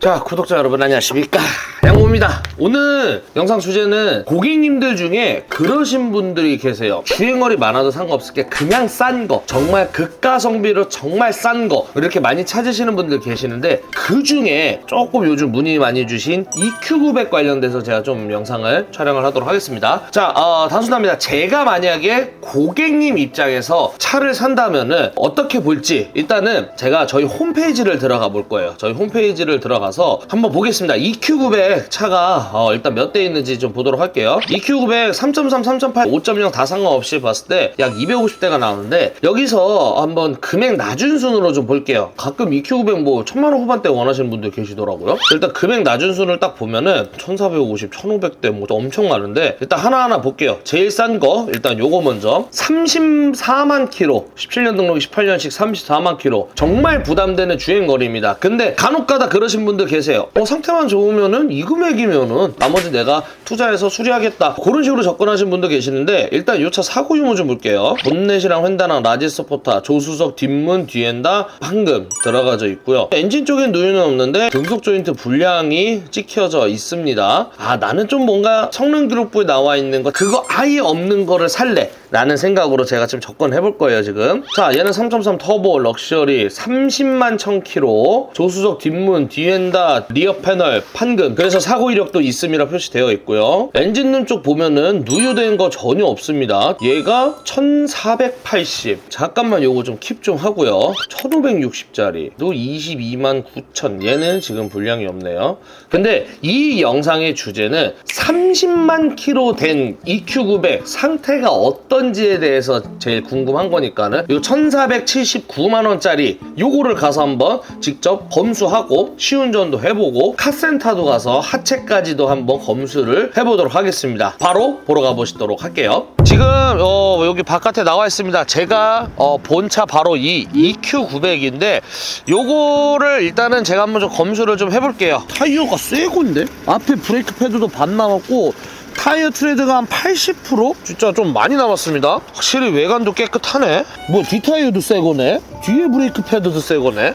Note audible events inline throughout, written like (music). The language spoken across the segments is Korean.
자 구독자 여러분 안녕하십니까 양호입니다. 오늘 영상 주제는 고객님들 중에 그러신 분들이 계세요. 주행거리 많아도 상관없을게. 그냥 싼 거. 정말 극가성비로 정말 싼 거. 이렇게 많이 찾으시는 분들 계시는데 그 중에 조금 요즘 문의 많이 주신 EQ900 관련돼서 제가 좀 영상을 촬영을 하도록 하겠습니다. 자 어, 단순합니다. 제가 만약에 고객님 입장에서 차를 산다면은 어떻게 볼지. 일단은 제가 저희 홈페이지를 들어가 볼 거예요. 저희 홈페이지를 들어가서 한번 보겠습니다. EQ900 차가 어, 일단 몇 대 있는지 좀 보도록 할게요. EQ900 3.3, 3.8, 5.0 다 상관없이 봤을 때 약 250대가 나오는데 여기서 한번 금액 낮은 순으로 좀 볼게요. 가끔 EQ900 뭐 천만 원 후반대 원하시는 분들 계시더라고요. 일단 금액 낮은 순을 딱 보면은 1450, 1500대 뭐 엄청 많은데 일단 하나하나 볼게요. 제일 싼 거 일단 요거 먼저. 34만 킬로. 17년 등록 18년식 34만 킬로. 정말 부담되는 주행거리입니다. 근데 간혹가다 그러신 분들 계세요. 어 상태만 좋으면은 이 금액이면은 나머지 내가 투자해서 수리하겠다. 그런 식으로 접근하신 분들 계시는데 일단 이 차 사고 유무 좀 볼게요. 본넷이랑 휀다랑 라지 스포타 조수석 뒷문 뒤엔다 황금 들어가져 있고요. 엔진 쪽엔 누유는 없는데 등속 조인트 불량이 찍혀져 있습니다. 아 나는 좀 뭔가 성능 기록부에 나와 있는 거 그거 아예 없는 거를 살래? 라는 생각으로 제가 좀 접근해 볼 거예요 지금. 자 얘는 3.3 터보 럭셔리 30만 1000km 조수석 뒷문 뒤엔다 리어 패널 판금. 그래서 사고 이력도 있음이라 표시되어 있고요. 엔진룸 쪽 보면은 누유된 거 전혀 없습니다. 얘가 1480 잠깐만 요거 좀 킵 좀 하고요. 1560짜리. 또 22만 9000 얘는 지금 분량이 없네요. 근데 이 영상의 주제는 30만 킬로 된 EQ900 상태가 어떤지에 대해서 제일 궁금한 거니까는 요 1479만 원짜리 요거를 가서 한번 직접 검수하고 시운전도 해보고 카센터도 가서 하체까지도 한번 검수를 해보도록 하겠습니다. 바로 보러 가보시도록 할게요. 지금 어, 여기 바깥에 나와 있습니다. 제가 어, 본차 바로 이 EQ900인데 요거를 일단은 제가 한번 좀 검수를 좀 해볼게요. 타이어가 새 건데? 앞에 브레이크 패드도 반 남았고 타이어 트레드가 한 80% 진짜 좀 많이 남았습니다. 확실히 외관도 깨끗하네. 뭐 뒷타이어도 새 거네? 뒤에 브레이크 패드도 새 거네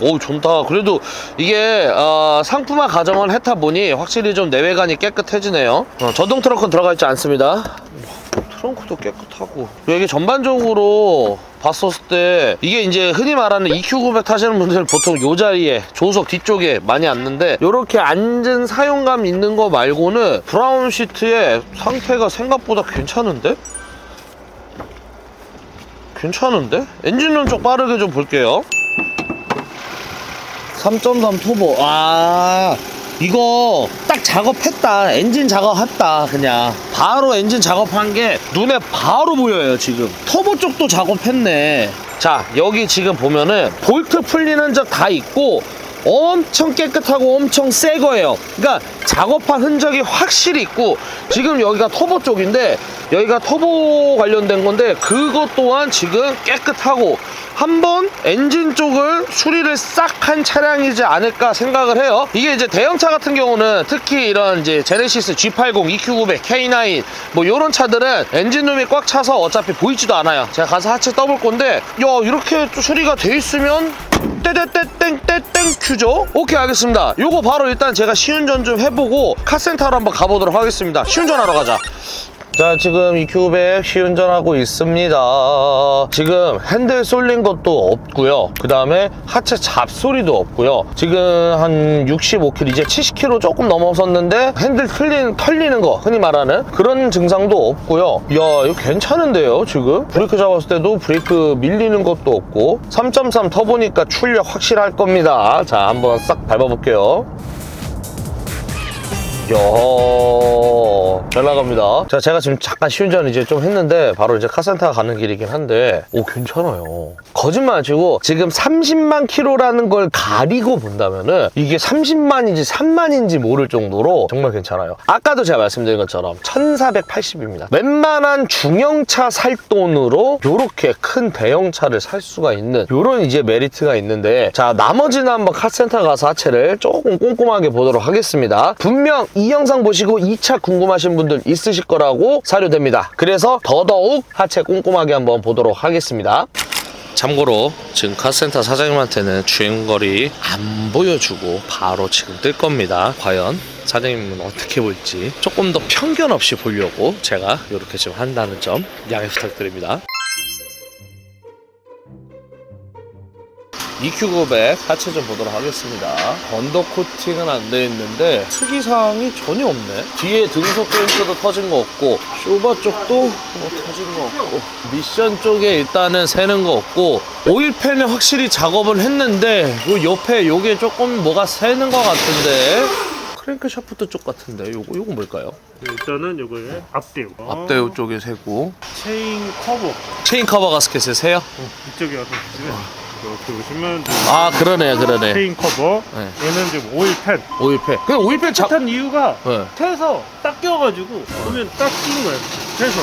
오 좋다. 그래도 이게 어, 상품화 과정을 했다 보니 확실히 좀 내외관이 깨끗해지네요. 어, 전동 트렁크는 들어가 있지 않습니다. 트렁크도 깨끗하고. 이게 전반적으로 봤었을 때 이게 이제 흔히 말하는 EQ900 타시는 분들은 보통 요 자리에 조수석 뒤쪽에 많이 앉는데 이렇게 앉은 사용감 있는 거 말고는 브라운 시트의 상태가 생각보다 괜찮은데? 괜찮은데? 엔진룸 쪽 빠르게 좀 볼게요 3.3 터보. 아 이거 딱 작업했다. 엔진 작업했다 그냥. 바로 엔진 작업한 게 눈에 바로 보여요 지금. 터보 쪽도 작업했네. 자 여기 지금 보면은 볼트 풀리는 적 다 있고 엄청 깨끗하고 엄청 새 거예요 그러니까 작업한 흔적이 확실히 있고 지금 여기가 터보 쪽인데 여기가 터보 관련된 건데 그것 또한 지금 깨끗하고 한번 엔진 쪽을 수리를 싹 한 차량이지 않을까 생각을 해요. 이게 이제 대형차 같은 경우는 특히 이런 이제 제네시스 G80, EQ900, K9 뭐 이런 차들은 엔진룸이 꽉 차서 어차피 보이지도 않아요. 제가 가서 하체 떠볼 건데 야 이렇게 또 수리가 돼 있으면 떼떼떼땡떼땡 큐죠? 오케이 알겠습니다. 요거 바로 일단 제가 시운전 좀 해보고 카센터로 한번 가보도록 하겠습니다. 시운전 하러 가자. 자 지금 EQ900 시운전하고 있습니다. 지금 핸들 쏠린 것도 없고요. 그 다음에 하체 잡소리도 없고요. 지금 한 65km 이제 70km 조금 넘어섰는데 핸들 털리는, 털리는 거 흔히 말하는 그런 증상도 없고요. 야 이거 괜찮은데요 지금? 브레이크 잡았을 때도 브레이크 밀리는 것도 없고 3.3 터보니까 출력 확실할 겁니다. 자 한번 싹 밟아볼게요. 이 야 잘 나갑니다. 자 제가 지금 잠깐 시운전 이제 좀 했는데 바로 이제 카센터 가는 길이긴 한데. 오 괜찮아요. 거짓말 치고 지금 30만 킬로라는 걸 가리고 본다면은 이게 30만인지 3만인지 모를 정도로 정말 괜찮아요. 아까도 제가 말씀드린 것처럼 1480입니다. 웬만한 중형차 살 돈으로 이렇게 큰 대형차를 살 수가 있는 이런 이제 메리트가 있는데 자 나머지는 한번 카센터 가서 하체를 조금 꼼꼼하게 보도록 하겠습니다. 분명 이 영상 보시고 2차 궁금하신 분들 있으실 거라고 사료됩니다. 그래서 더더욱 하체 꼼꼼하게 한번 보도록 하겠습니다. 참고로 지금 카센터 사장님한테는 주행거리 안 보여주고 바로 지금 뜰 겁니다. 과연 사장님은 어떻게 볼지 조금 더 편견 없이 보려고 제가 이렇게 지금 한다는 점 양해 부탁드립니다. EQ900 하체 좀 보도록 하겠습니다. 언더 코팅은 안 돼 있는데 특이사항이 전혀 없네. 뒤에 등속 조인트도 터진 거 없고 쇼바 쪽도 뭐 터진 거 없고 미션 쪽에 일단은 새는 거 없고 오일팬에 확실히 작업을 했는데 요 옆에 요게 조금 뭐가 새는 거 같은데 크랭크 샤프트 쪽 같은데 요거 요거 뭘까요? 일단은 요거의 앞대우 앞대우 쪽에 새고 체인 커버 체인 커버 가스켓에 새요? 이쪽에 와서 보시면 이렇게 보시면 아 그러네 그러네 체인 커버 네. 얘는 지금 오일 팬 오일팬 그 오일팬 잡 착한 이유가 네. 태서 딱 껴가지고 보면 딱 끼는 거예요 태서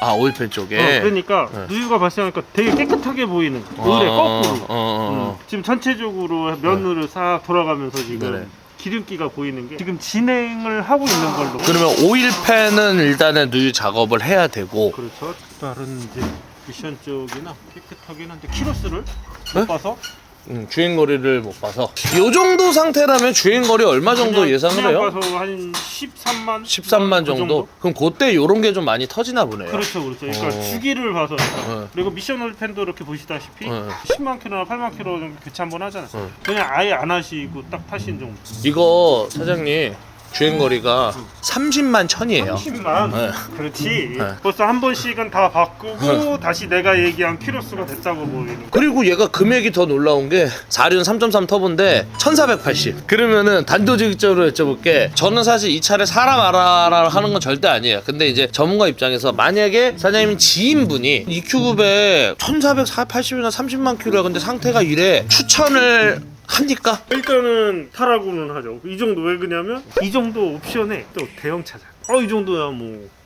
아 오일팬 쪽에 어, 그러니까 네. 누유가 발생하니까 되게 깨끗하게 보이는 오히려 어, 거꾸로 어, 어, 음, 지금 전체적으로 면으로 싹 돌아가면서 지금 네네. 기름기가 보이는 게 지금 진행을 하고 있는 걸로 그러면 오일팬은 일단은 누유 작업을 해야 되고 그렇죠 다른 이제 미션 쪽이나 깨끗하긴 한데 키로수를 네? 못 봐서 음, 주행거리를 못 봐서 이 정도 상태라면 주행거리 얼마 정도 그냥- 예상을 그냥 해요? 봐서 한 13만 13만 그 정도? 그럼 그때 요런 게 좀 많이 터지나 보네요 그렇죠 그렇죠 그러니까 어. 주기를 봐서 네. 그리고 미션 올펜도 이렇게 보시다시피 네. 10만 킬로나 8만 킬로 교체 한 번 하잖아요 네. 그냥 아예 안 하시고 딱 타신 정도 이거 사장님 주행거리가 30만 천이에요. 30만? 네. 그렇지. 네. 벌써 한 번씩은 다 바꾸고 다시 내가 얘기한 키로수가 됐다고 보이는 그리고 얘가 금액이 더 놀라운 게 4륜 3.3 터보인데 1480 그러면은 단도직입적으로 여쭤볼게. 저는 사실 이 차를 사람 알아라 하는 건 절대 아니에요. 근데 이제 전문가 입장에서 만약에 사장님 지인분이 EQ900 1480이나 30만 킬로야. 근데 상태가 이래. 추천을 합니까? 일단은 타라고는 하죠 이 정도 왜 그러냐면 이 정도 옵션에 또 대형차잖아 어이 정도야 뭐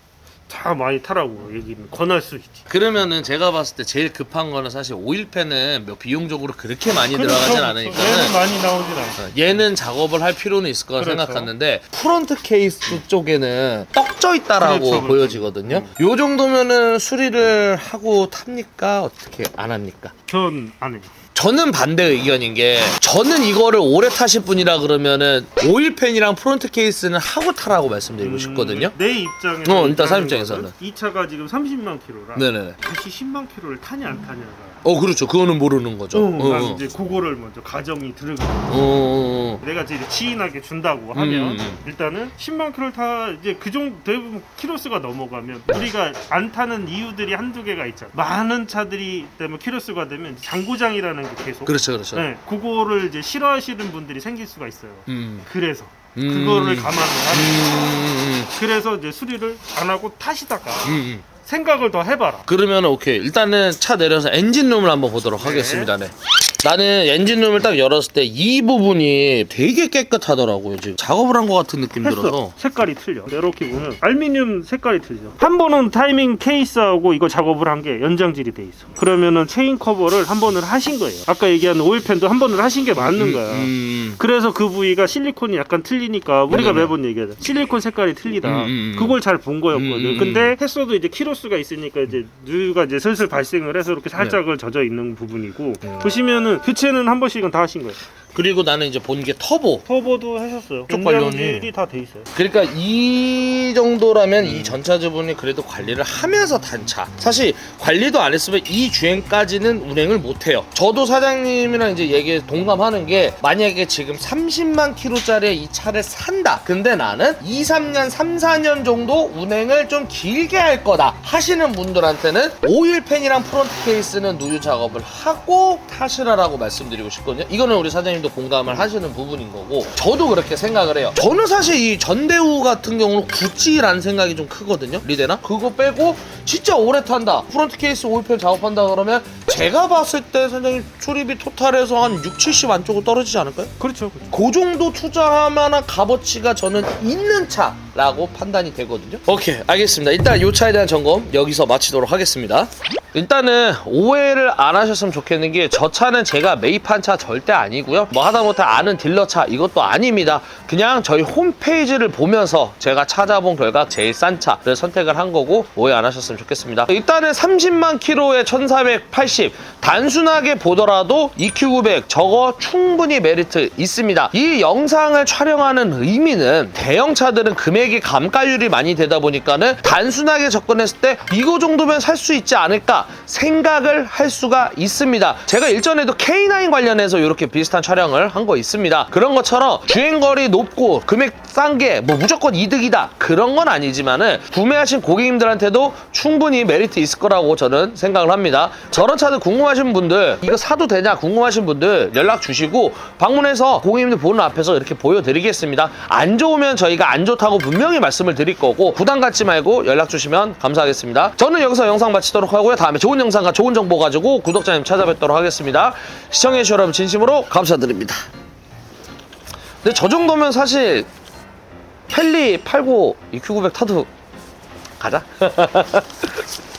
다 많이 타라고 얘기는 권할 수 있지 그러면은 제가 봤을 때 제일 급한 거는 사실 오일팬은 뭐 비용적으로 그렇게 많이 들어가진. 않으니까는 얘는 많이 나오진 않아 어, 얘는 작업을 할 필요는 있을 거라 그렇죠. 생각했는데 프론트 케이스 쪽에는 떡져 있다라고 그렇죠, 그렇죠. 보여지거든요. 요 정도면은 수리를 하고 탑니까? 어떻게 안 합니까? 전안 해요 저는 반대 의견인 게 저는 이거를 오래 타실 분이라 그러면은 오일 팬이랑 프론트 케이스는 하고 타라고 말씀드리고 싶거든요. 음, 내 입장에서 어, 일단 사람 입장에서는. 이 차가 지금 30만 킬로라 네네. 다시 10만 킬로를 타냐 안 타냐가 어 그렇죠. 그거는 모르는 거죠. 어, 어, 난 어. 이제 그거를 먼저 가정이 들어가 어, 어, 어. 내가 이제 지인하게 준다고 하면 음, 음. 일단은 10만 킬로를 타 이제 그 정도 대부분 키로수가 넘어가면 우리가 안 타는 이유들이 한두 개가 있잖아 많은 차들이 때문에 키로수가 되면 장고장이라는 게 계속 그렇죠, 그렇죠. 네, 그거를 이제 싫어하시는 분들이 생길 수가 있어요 음. 그래서 음. 그거를 감안을 하면 음, 그래서 이제 수리를 안 하고 타시다가 음, 음. 생각을 더 해봐라 그러면 오케이 일단은 차 내려서 엔진룸을 한번 보도록 네. 하겠습니다 네. 나는 엔진룸을 딱 열었을 때 이 부분이 되게 깨끗하더라고요 지금 작업을 한 것 같은 느낌 들어서 했어. 색깔이 틀려. 이렇게 보면 알루미늄 색깔이 틀려. 한 번은 타이밍 케이스하고 이거 작업을 한 게 연장질이 돼 있어. 그러면은 체인 커버를 한 번을 하신 거예요. 아까 얘기한 오일팬도 한 번을 하신 게 맞는 거야. 음, 그래서 그 부위가 실리콘이 약간 틀리니까 우리가 네네. 매번 얘기하자. 실리콘 색깔이 틀리다. 음, 음, 음. 그걸 잘 본 거였거든. 음, 음, 근데 했어도 이제 키로수가 있으니까 이제 누유가 이제 슬슬 발생을 해서 이렇게 네. 살짝을 젖어 있는 부분이고 보시면은 교체는 한 번씩은 다 하신 거예요. 그리고 나는 이제 본 게 터보 터보도 하셨어요. 쪽 관련이. 연장질이 다 돼 있어요. 그러니까 이 정도라면 이 전차주분이 그래도 관리를 하면서 탄차 사실 관리도 안 했으면 이 주행까지는 운행을 못 해요 저도 사장님이랑 이제 얘기에 동감하는 게 만약에 지금 30만 킬로짜리 이 차를 산다 근데 나는 2, 3년 3, 4년 정도 운행을 좀 길게 할 거다 하시는 분들한테는 오일 팬이랑 프론트 케이스는 누유 작업을 하고 타시라라고 말씀드리고 싶거든요 이거는 우리 사장님 도 공감을 하시는 부분인 거고 저도 그렇게 생각을 해요 저는 사실 이 전대우 같은 경우는 구찌라는 생각이 좀 크거든요 리데나 그거 빼고 진짜 오래 탄다 프론트 케이스 오일팬 작업한다 그러면 제가 봤을 때 사장님 출입이 토탈에서 한 6, 70 안쪽으로 떨어지지 않을까요? 그렇죠. 그렇죠. 그 정도 만한 값어치가 저는 있는 차라고 판단이 되거든요. 오케이, 알겠습니다. 일단 이 차에 대한 점검 여기서 마치도록 하겠습니다. 일단은 오해를 안 하셨으면 좋겠는 게 저 차는 제가 매입한 차 절대 아니고요. 뭐 하다못해 아는 딜러차 이것도 아닙니다. 그냥 저희 홈페이지를 보면서 제가 찾아본 결과 제일 싼 차를 선택을 한 거고 오해 안 하셨으면 좋겠습니다. 일단은 30만 킬로에 1480 단순하게 보더라도 EQ900 저거 충분히 메리트 있습니다. 이 영상을 촬영하는 의미는 대형차들은 금액이 감가율이 많이 되다 보니까는 단순하게 접근했을 때 이거 정도면 살 수 있지 않을까 생각을 할 수가 있습니다. 제가 일전에도 K9 관련해서 이렇게 비슷한 촬영 을 한 거 있습니다. 그런 것처럼 주행거리 높고 금액 싼 게 뭐 무조건 이득이다 그런 건 아니지만은 구매하신 고객님들한테도 충분히 메리트 있을 거라고 저는 생각을 합니다. 저런 차들 궁금하신 분들 이거 사도 되냐 궁금하신 분들 연락 주시고 방문해서 고객님들 보는 앞에서 이렇게 보여드리겠습니다. 안 좋으면 저희가 안 좋다고 분명히 말씀을 드릴 거고 부담 갖지 말고 연락 주시면 감사하겠습니다. 저는 여기서 영상 마치도록 하고요. 다음에 좋은 영상과 좋은 정보 가지고 구독자님 찾아뵙도록 하겠습니다. 시청해주신 여러분 진심으로 감사드립니다. 근데 저 정도면 사실 펠리 팔고 EQ900 타도 가자. (laughs)